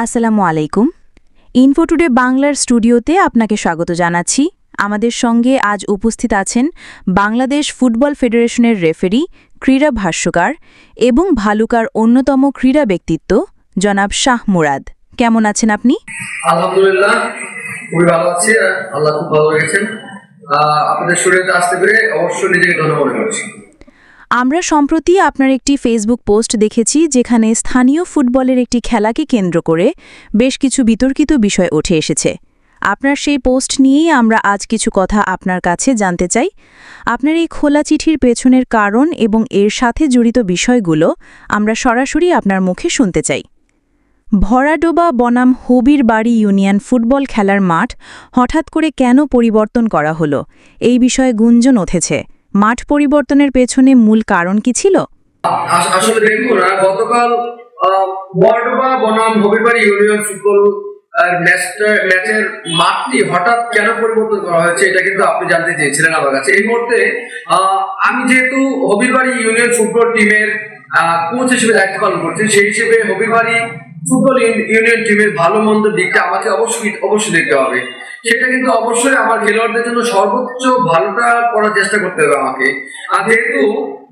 আসসালামু আলাইকুম। Info today বাংলার স্টুডিওতে আপনাকে স্বাগত জানাচ্ছি। আমাদের সঙ্গে আজ উপস্থিত আছেন বাংলাদেশ ফুটবল ফেডারেশনের রেফারি, ক্রীড়া ভাষ্যকার এবং ভালুকার অন্যতম ক্রীড়া ব্যক্তিত্ব, জনাব শাহ মুরাদ। কেমন আছেন আপনি? আলহামদুলিল্লাহ আপনাদের শরীরে আসতে পেরে অবশ্যই নিজেকে ধন্য মনে করছি। আমরা সম্প্রতি আপনার একটি ফেসবুক পোস্ট দেখেছি, যেখানে স্থানীয় ফুটবলের একটি খেলাকে কেন্দ্র করে বেশ কিছু বিতর্কিত বিষয় উঠে এসেছে। আপনার সেই পোস্ট নিয়েই আমরা আজ কিছু কথা আপনার কাছে জানতে চাই। আপনার এই খোলা চিঠির পেছনের কারণ এবং এর সাথে জড়িত বিষয়গুলো আমরা সরাসরি আপনার মুখে শুনতে চাই। ভরাডোবা বনাম হবির বাড়ি ইউনিয়ন ফুটবল খেলার মাঠ হঠাৎ করে কেন পরিবর্তন করা হলো? এই বিষয়ে গুঞ্জন উঠেছে। মাঠ পরিবর্তনের পেছনে মূল কারণ কি ছিল? আসলে দেখুন গতকাল বর্ডবা বনাম হবিবাড়ি ইউনিয়ন ফুটবল ম্যাচের মাঠটি হঠাৎ কেন পরিবর্তন করা হয়েছে এটা কিন্তু আপনি জানতে চেয়েছিলেন আমার কাছে। এই মুহূর্তে আমি যেহেতু হবিবাড়ি ইউনিয়ন ফুটবল টিমের কোচ হিসেবে দায়িত্ব পালন করছি, সেই হিসেবে হবিবাড়ি ফুটবল ইউনিয়ন টিমের ভালো মন্দ দিকটা আমাকে অবশ্যই অবশ্যই দেখতে হবে। সেটা কিন্তু অবশ্যই আমার খেলোয়াড়দের জন্য সর্বোচ্চ ভালোটা করার চেষ্টা করতে হবে আমাকে। আর যেহেতু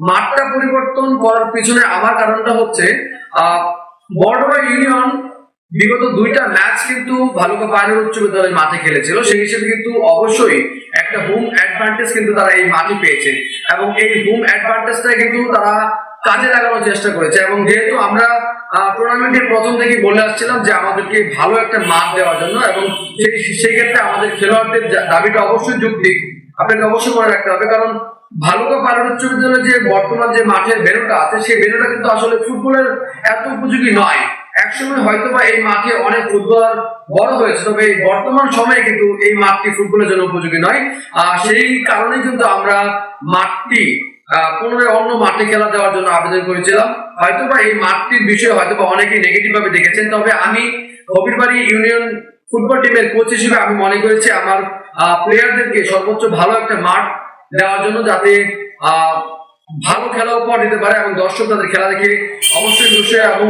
মাঠটা পরিবর্তন করার পিছনে আমার কারণটা হচ্ছে বড়ডোবা ইউনিয়ন বিগত দুইটা ম্যাচ কিন্তু ভালুকা পাহাড়ের উচ্চ বিদ্যালয় মাঠে খেলেছিল। সেই হিসেবে কিন্তু অবশ্যই একটা হোম অ্যাডভান্টেজ কিন্তু তারা এই মাঠে পেয়েছে। এবং এই হোম অ্যাডভান্টেজটা কিন্তু তারা কাজে লাগানোর চেষ্টা করেছে এবং যেহেতু আমরা টুর্নামেন্টের প্রথম থেকে বলে আসছিলাম যে আমাদেরকে ভালো একটা মাঠ দেওয়ার জন্য এবং সেই আমাদের খেলোয়াড়দের দাবিটা অবশ্যই যুক্তি। আপনাকে অবশ্যই মনে রাখতে হবে কারণ ভালুকা পাহাড় উচ্চ বিদ্যালয়ের যে বর্তমান যে মাঠের ভেনুটা আছে, সেই ভেনুটা কিন্তু আসলে ফুটবলের এত উপযোগী নয়। একসময় হয়তো বা এই মাঠে অনেক ফুটবলার বড় হয়েছে, তবে এই বর্তমান সময়ে কিন্তু এই মাঠটি ফুটবলের জন্য উপযোগী নয়। সেই কারণে কিন্তু আমরা মাঠটি পুনরায় অন্য মাঠে খেলা দেওয়ার জন্য আবেদন করেছিলাম। হয়তো বা এই মাঠটির বিষয়ে হয়তো বা অনেকেই নেগেটিভ ভাবে দেখেছেন, তবে আমি হবিরবাড়ি ইউনিয়ন ফুটবল টিমের কোচ হিসেবে আমি মনে করেছি আমার প্লেয়ারদেরকে সর্বোচ্চ ভালো একটা মাঠ দেওয়ার জন্য যাতে ভালো খেলা উপহার দিতে পারে এবং দর্শক তাদের খেলা দেখে অবশ্যই বসে এবং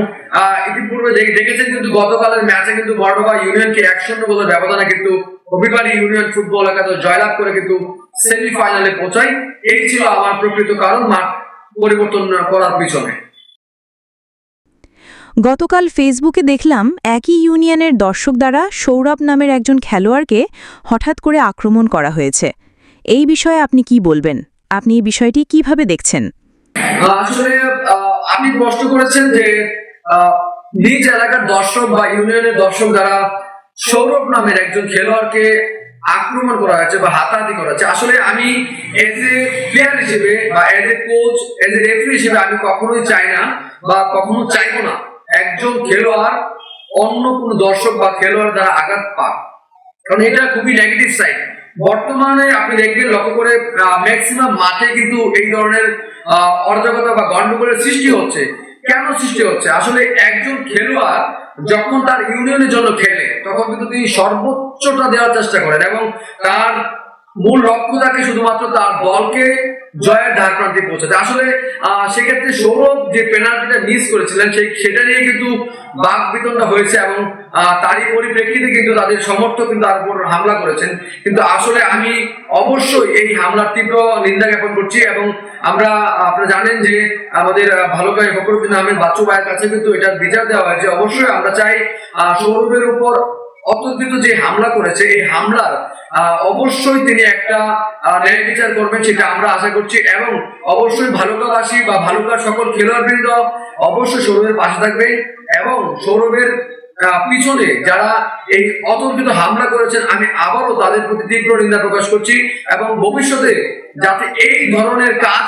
ইতিপূর্বে দেখেছেন কিন্তু গতকালের ম্যাচে কিন্তু বড়ডোবা ইউনিয়নকে এক শূন্য গোলের ব্যবধানে কিন্তু হবিবাড়ি ইউনিয়ন ফুটবল একাদশ জয়লাভ করে কিন্তু সেমিফাইনালে পৌঁছায়। এই ছিল আমার প্রকৃত কারণ মাঠ পরিবর্তন করার পিছনে। গতকাল ফেসবুকে দেখলাম একই ইউনিয়নের দর্শক দ্বারা সৌরভ নামের একজন খেলোয়াড়কে হঠাৎ করে আক্রমণ করা হয়েছে। এই বিষয়ে আপনি কি বলবেন? আপনি এই বিষয়টি কীভাবে দেখছেন? আসলে আপনি প্রশ্ন করেছেন যে নিজ এলাকার দর্শক বা ইউনিয়নের দর্শক দ্বারা সৌরভ নামের একজন খেলোয়াড়কে আক্রমণ করা হয়েছে বা হাতাহাতি করা হয়েছে, আসলে আমি এজ এ প্লেয়ার হিসেবে বা as a coach as a referee হিসেবে আমি কখনোই চাই না বা কখনো চাইব না একজন খেলোয়াড় অন্য কোনো দর্শক বা খেলোয়াড় দ্বারা আঘাত পাক। কারণ এটা খুবই নেগেটিভ সাইড বর্তমানে আপনি দেখবেন লক্ষ্য করে ম্যাক্সিমাম মাঠে কিন্তু এই ধরনের অরাজকতা বা গন্ডগোলের সৃষ্টি হচ্ছে। কেন সৃষ্টি হচ্ছে? আসলে একজন খেলোয়াড় যখন তার ইউনিয়নের জন্য খেলে, তখন কিন্তু তিনি সর্বোচ্চটা দেওয়ার চেষ্টা করেন এবং তার মূল লক্ষ্য থাকে শুধুমাত্র তার দলকে জয়ের ধার প্রান্তে পৌঁছাতে। আসলে সেক্ষেত্রে সৌরভ যে পেনাল্টিটা মিস করেছিলেন, সেই, সেটা নিয়ে কিন্তু বাক বিতণ্ডা হয়েছে এবং তারই পরিপ্রেক্ষিতে কিন্তু তাদের সমর্থক কিন্তু তার উপর হামলা করেছেন। কিন্তু আসলে আমি অবশ্যই এই হামলার তীব্র নিন্দা জ্ঞাপন করছি এবং আমরা, আপনারা জানেন যে আমাদের ভালো ভাই ফখরুদ্দিন আহমেদ বাচ্চু ভাইয়ের কাছে কিন্তু এটা বিচার দেওয়া হয়েছে। অবশ্যই আমরা চাই সৌরভের উপর অতর্কিত যে হামলা করেছে, এই হামলার অবশ্যই তিনি একটা ন্যায় বিচার করবেন সেটা আমরা আশা করছি। এবং অবশ্যই ভালুকাবাসী বা ভালুকার সকল খেলোয়াড়বৃন্দ অবশ্যই সৌরভের পাশে থাকবে এবং সৌরভের পিছনে যারা এই অতর্কিত হামলা করেছেন, আমি আবারও তাদের প্রতি তীব্র নিন্দা প্রকাশ করছি এবং ভবিষ্যতে যাতে এই ধরনের কাজ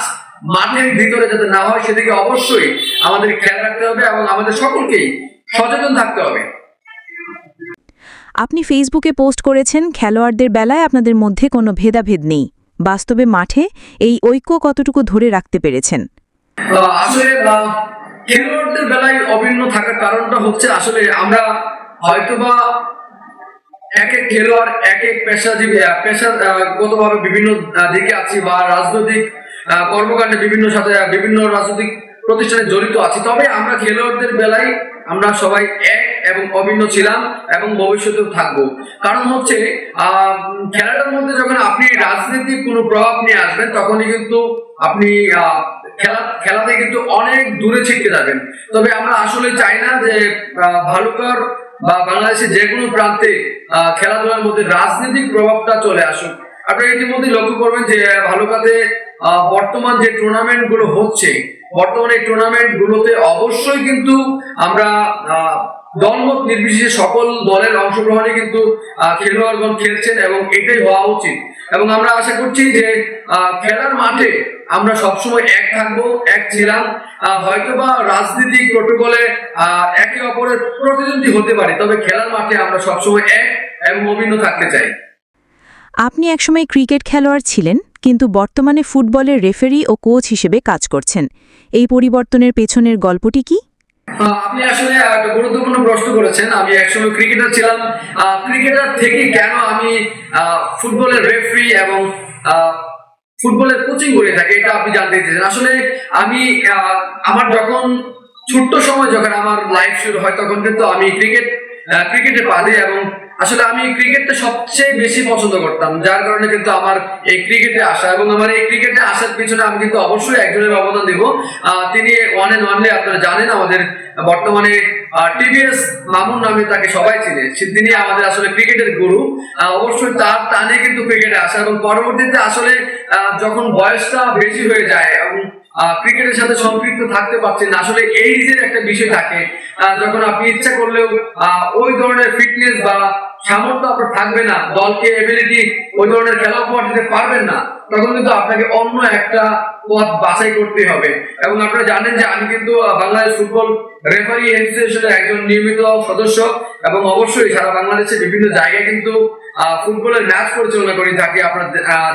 মাঠের ভিতরে যাতে না হয়, সেদিকে অবশ্যই আমাদের খেয়াল রাখতে হবে এবং আমাদের সকলকেই সচেতন থাকতে হবে। আপনি ফেসবুকে পোস্ট করেছেন, খেলোয়াড়দের বেলায় আপনাদের মধ্যে কোনো ভেদাভেদ নেই। বাস্তবে মাঠে এই ঐক্য কতটুকু ধরে রাখতে পেরেছেন? খেলোয়াড়দের বেলায় অভিন্ন থাকার কারণটা হচ্ছে আসলে আমরা হয়তোবা এক এক খেলোয়াড়, এক এক পেশাজীবী পেশাগতভাবে বিভিন্ন দিকে আছি বা রাজনৈতিক কর্মকাণ্ডে বিভিন্ন সাথে বিভিন্ন রাজনৈতিক প্রতিষ্ঠানে জড়িত আছি। তবে আমরা খেলোয়াড়দের বেলায় আমরা সবাই এক এবং অভিন্ন ছিলাম এবং ভবিষ্যতেও থাকব। কারণ হচ্ছে খেলাটার মধ্যে যখন আপনি রাজনৈতিক কোনো প্রভাব নিয়ে আসবেন, তখনই কিন্তু আপনি খেলা, খেলাতে কিন্তু অনেক দূরে ছিটকে যাবেন। তবে আমরা আসলে চাই না যে ভালুকার বা বাংলাদেশের যে কোনো প্রান্তে খেলাধুলার মধ্যে রাজনৈতিক প্রভাবটা চলে আসুক। আপনারা ইতিমধ্যে লক্ষ্য করবেন যে, ভালুকাতে বর্তমান যে টুর্নামেন্টগুলো হচ্ছে বর্তমানে টুর্নামেন্ট গুলোতে অবশ্যই কিন্তু আমরা দলমত নির্বিশেষে সকল দলের অংশগ্রহণে কিন্তু খেলোয়াড়গণ খেলছেন এবং এটাই হওয়া উচিত। এবং আমরা আশা করছি যে খেলার মাঠে আমরা সবসময় এক থাকব এক ছিলাম। আহ, হয়তোবা রাজনীতিক প্রোটোকলে একে অপরের প্রতিদ্বন্দ্বী হতে পারে তবে খেলার মাঠে আমরা সবসময় এক এবং অভিন্ন থাকতে চাই। আপনি একসময় ক্রিকেট খেলোয়াড় ছিলেন? কিন্তু বর্তমানে ফুটবলের রেফারি ও কোচ হিসেবে কাজ করছেন। এই পরিবর্তনের পেছনের গল্পটি কি? আপনি আসলে একটা গুরুত্বপূর্ণ প্রশ্ন করেছেন। আমি একসময় ক্রিকেটার ছিলাম। ক্রিকেটার থেকে কেন আমি ফুটবলের রেফারি এবং ফুটবলের কোচিং করে থাকি, এটা আপনি জানতে চেয়েছেন আসলে আমি আমার যখন ছোট্ট সময় যখন আমার লাইফ শুরু হয়, তখন কিন্তু আমি ক্রিকেট ক্রিকেটে পা দিই এবং আসলে আমি ক্রিকেটটা সবচেয়ে বেশি পছন্দ করতাম, যার কারণে কিন্তু আমার এই ক্রিকেটে আসা এবং আমার এই ক্রিকেটে আসার পিছনে আমি কিন্তু অবশ্যই একজনের অবদান দিব। তিনি ওয়ান এন্ড ওয়ানলি আপনারা জানেন, আমাদের বর্তমানে টিভিএস মামুন নামে তাকে সবাই চিনে। তিনি আমাদের আসলে ক্রিকেটের গুরু। অবশ্যই তার টানে কিন্তু ক্রিকেটে আসা এবং পরবর্তীতে আসলে যখন বয়সটা বেশি হয়ে যায় এবং ক্রিকেটের সাথে সম্পৃক্ত থাকতে পারছেন আসলে যে একটা বিষয় থাকে যখন আপনি ইচ্ছা করলেও ওই ধরনের ফিটনেস বা সামর্থ্য আপনার থাকবে না। দলকে এবিলিটি ওই ধরনের খেলা উপহার দিতে পারবেন না। তখন কিন্তু আপনাকে অন্য একটা পথ বাছাই করতে হবে। এবং আপনারা জানেন যে আমি কিন্তু বাংলাদেশ ফুটবল রেফারি অ্যাসোসিয়েশনের একজন নিয়মিত সদস্য এবং অবশ্যই সারা বাংলাদেশের বিভিন্ন জায়গায় কিন্তু ফুটবলের ম্যাচ পরিচালনা করে থাকি আপনারা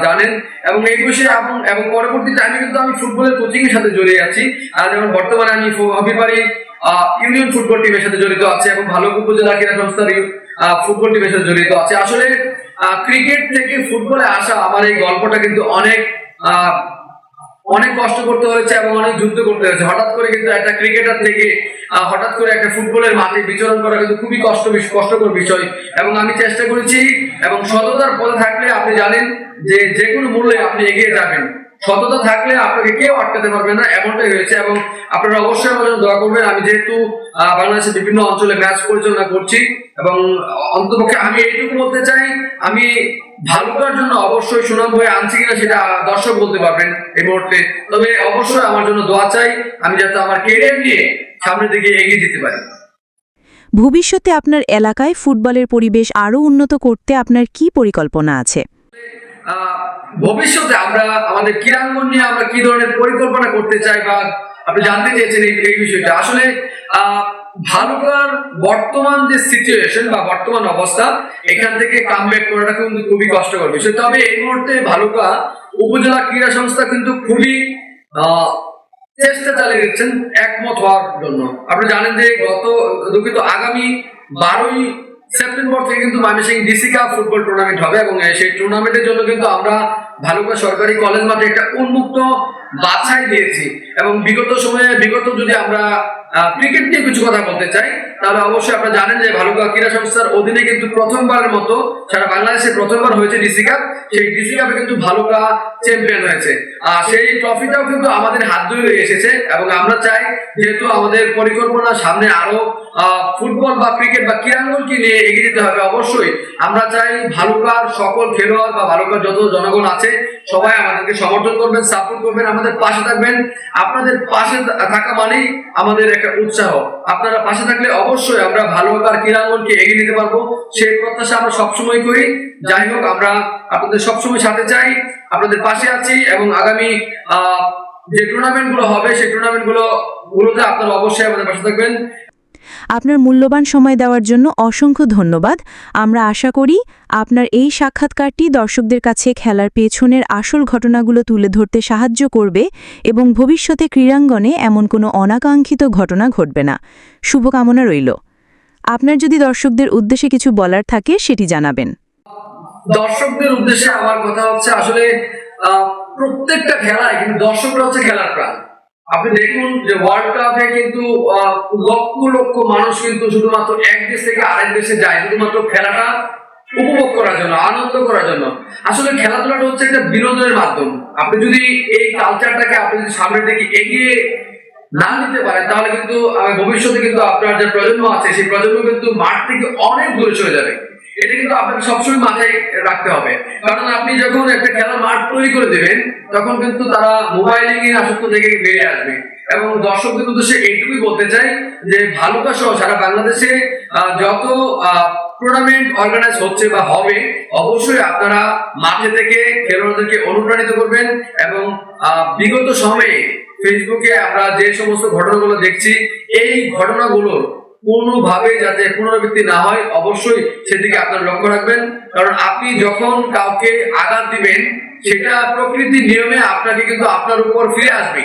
জানেন। এবং এই বিষয়ে এবং এবং পরবর্তী টাইমে কিন্তু আমি ফুটবলের কোচিং এর সাথে জড়িয়ে আছি। যেমন বর্তমানে আমি হবিবাড়ি ইউনিয়ন ফুটবল টিমের সাথে জড়িত আছে এবং ভালো উপজেলা ক্রীড়া সংস্থার ফুটবল টিমের সাথে জড়িত আছে। আসলে ক্রিকেট থেকে ফুটবলে আসা আমার এই গল্পটা কিন্তু অনেক অনেক কষ্ট করতে হয়েছে এবং অনেক যুদ্ধ করতে হয়েছে। হঠাৎ করে কিন্তু একটা ক্রিকেটার থেকে হঠাৎ করে একটা ফুটবলের মাঠে বিচরণ করা কিন্তু খুবই কষ্ট, কষ্টকর বিষয়। এবং আমি চেষ্টা করেছি এবং সততার পথে থাকলে আপনি জানেন যে যে কোনো মূল্যে আপনি এগিয়ে যাবেন। সততা থাকলে আপনাকে কেউ আটকাতে পারবে না, এমনটাই হয়েছে এবং আপনারা অবশ্যই আমার জন্য দোয়া করবেন। আমি যেহেতু বাংলাদেশের বিভিন্ন অঞ্চলে ম্যাচ পরিচালনা করছি এবং অন্তপক্ষে আমি এইটুকু বলতে চাই, আমি ভালো করার জন্য অবশ্যই সুনাম হয়ে আনছি কিনা সেটা দর্শক বলতে পারবেন এই মুহূর্তে। তবে অবশ্যই আমার জন্য দোয়া চাই, আমি যাতে আমার কেরিয়ার নিয়ে সামনের দিকে এগিয়ে যেতে পারি। ভবিষ্যতে আপনার এলাকায় ফুটবলের পরিবেশ আরও উন্নত করতে আপনার কি পরিকল্পনা আছে? ভবিষ্যতে আমরা আমাদের ক্রীড়াঙ্গন নিয়ে আমরা কি ধরনের পরিকল্পনা করতে চাই বা আপনি জানতে চেয়েছেন এই বিষয়টা। আসলে ভালুকার বর্তমান যে সিচুয়েশন বা বর্তমান অবস্থা, এখান থেকে কামব্যাক করাটা কিন্তু খুবই কষ্টকর বিষয়। তবে এই মুহূর্তে ভালুকা উপজেলা ক্রীড়া সংস্থা কিন্তু খুবই চেষ্টা চালিয়ে যাচ্ছেন একমত হওয়ার জন্য। আপনি জানেন যে গত দুঃখিত আগামী বারোই সেপ্টেম্বর থেকে কিন্তু Mymensingh DC cup football tournament হবে এবং সেই টুর্নামেন্টের জন্য কিন্তু আমরা ভালুকা সরকারি কলেজ মাঠে একটা উন্মুক্ত বাছাই দিয়েছি। এবং বিগত সময়ে, বিগত যদি আমরা ক্রিকেট নিয়ে কিছু কথা বলতে চাই। তাহলে অবশ্যই আপনারা জানেন যে ভালুকা ক্রীড়া সংস্থার অধীনে কিন্তু প্রথমবারের মতো সারা বাংলাদেশে প্রথমবার হয়েছে ডিসি কাপ। সেই ডিসি কাপে কিন্তু ভালুকা চ্যাম্পিয়ন হয়েছে আর সেই ট্রফিটাও কিন্তু আমাদের হাত ধরে এসেছে এবং আমরা চাই যেহেতু আমাদের পরিকল্পনা সামনে আরও ফুটবল বা ক্রিকেট বা ক্রীড়াঙ্গনকে নিয়ে এগিয়ে যেতে হবে অবশ্যই। আমরা চাই ভালুকার সকল খেলোয়াড় বা ভালুকার যত জনগণ আছে, সবাই আমাদেরকে সমর্থন করবেন সাপোর্ট করবেন, আমাদের পাশে থাকবেন। আপনাদের পাশে থাকা মানেই আমাদের একটা উৎসাহ। আপনারা পাশে থাকলে অবশ্যই আমরা ভালুকার ক্রীড়াঙ্গনকে এগিয়ে নিতে পারব। সেই প্রত্যাশা আমরা সবসময় করি। যাই হোক, আমরা আপনাদের সবসময় সাথে চাই। আপনাদের পাশে আছি এবং আগামী যে টুর্নামেন্টগুলো হবে, সেই টুর্নামেন্টগুলো গুলোতে আপনারা অবশ্যই আমাদের পাশে থাকবেন। আপনার মূল্যবান সময় দেওয়ার জন্য অসংখ্য ধন্যবাদ। আমরা আশা করি আপনার এই সাক্ষাৎকারটি দর্শকদের কাছে খেলার পেছনের আসল ঘটনাগুলো তুলে ধরতে সাহায্য করবে এবং ভবিষ্যতে ক্রীড়াঙ্গনে এমন কোনো অনাকাঙ্ক্ষিত ঘটনা ঘটবে না। শুভকামনা রইল। আপনার যদি দর্শকদের উদ্দেশ্যে কিছু বলার থাকে সেটি জানাবেন। দর্শকদের উদ্দেশ্যে আমার কথা হচ্ছে আসলে প্রত্যেকটা খেলায় কিন্তু দর্শকরা হচ্ছে খেলার প্রাণ। আপনি দেখুন যে ওয়ার্ল্ড কাপে কিন্তু লক্ষ লক্ষ মানুষ কিন্তু শুধুমাত্র এক দেশ থেকে আরেক দেশে যায়, শুধুমাত্র খেলাটা উপভোগ করার জন্য, আনন্দ করার জন্য। আসলে খেলাধুলাটা হচ্ছে একটা বিনোদনের মাধ্যম। আপনি যদি এই কালচারটাকে আপনি যদি সামনের দিকে এগিয়ে না নিতে পারেন, তাহলে কিন্তু ভবিষ্যতে কিন্তু আপনার যে প্রজন্ম আছে, সেই প্রজন্ম কিন্তু মাঠ থেকে অনেক দূরে চলে যাবে। এটা কিন্তু আপনাকে সবসময় মাথায় রাখতে হবে। কারণ আপনি যখন একটা খেলার মাঠ তৈরি করে দেবেন, তখন কিন্তু তারা মোবাইলে আসক্ত থেকে বেরিয়ে আসবে। এবং দর্শকদের কিন্তু সে এইটুকুই বলতে চাই যে, ভালুকা সহ সারা বাংলাদেশে যত টুর্নামেন্ট অর্গানাইজ হচ্ছে বা হবে, অবশ্যই আপনারা মাঠে থেকে খেলোয়াড়দেরকে অনুপ্রাণিত করবেন এবং বিগত সময়ে ফেসবুকে আমরা যে সমস্ত ঘটনাগুলো দেখছি, এই ঘটনাগুলোর কোনোভাবে যাতে পুনরাবৃত্তি না হয়, অবশ্যই সেদিকে আপনার লক্ষ্য রাখবেন। কারণ আপনি যখন কাউকে আঘাত দিবেন, সেটা প্রকৃতির নিয়মে আপনাকে কিন্তু আপনার উপর ফিরে আসবে।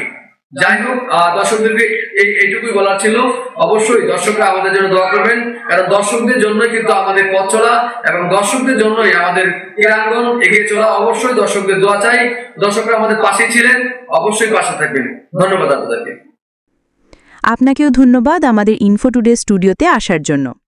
যাই হোক দর্শকদেরকে এই- এইটুকুই বলার ছিল। অবশ্যই দর্শকরা আমাদের জন্য দোয়া করবেন, কারণ দর্শকদের জন্যই কিন্তু আমাদের পথ চলা এবং দর্শকদের জন্যই আমাদের ক্রীড়াঙ্গন এগিয়ে চলা। অবশ্যই দর্শকদের দোয়া চাই। দর্শকরা আমাদের পাশে ছিলেন, অবশ্যই পাশে থাকবেন। ধন্যবাদ আপনাদেরকে। আপনাকেও ধন্যবাদ আমাদের ইনফো টুডে স্টুডিওতে আসার জন্য।